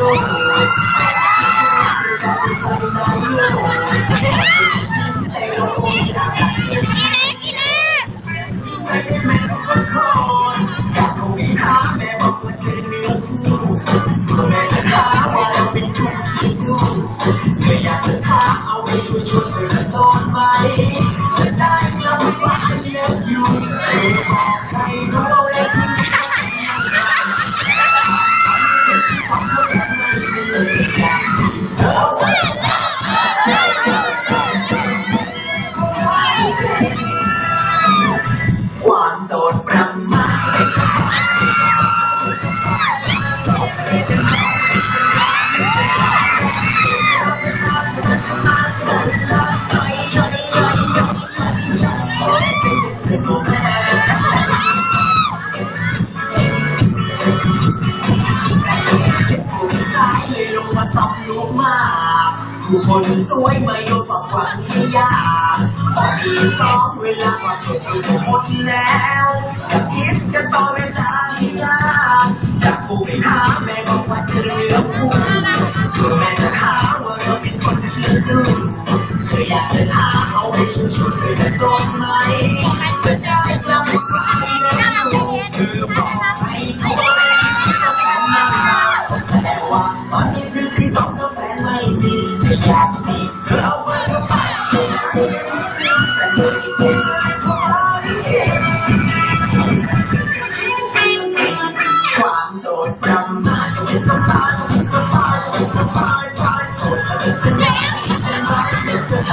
I know โสดประมาทไม่ลงมาต้องรู้มากผู้คนสวยไม่ยอมฝักฝังให้ยากพอมี สองเวลาก็จบไปหมดแล้วคิดจะต่อเวลาให้ยากจากผู้ไปหาแม่บอกว่าจะเหลือผู้เพื่อแม่จะหาว่าเราเป็นคนที่ดูเธออยากจะถามเอาให้ชุดชุดๆเธอจะส่งไหมจะได้กลับมาแล้วเธอบอกให้ทุกคนแต่ว่าตอนนี้คือที่สองก็แฟนไม่ดีเธออยากจีเธอเอาไว้ก็ไป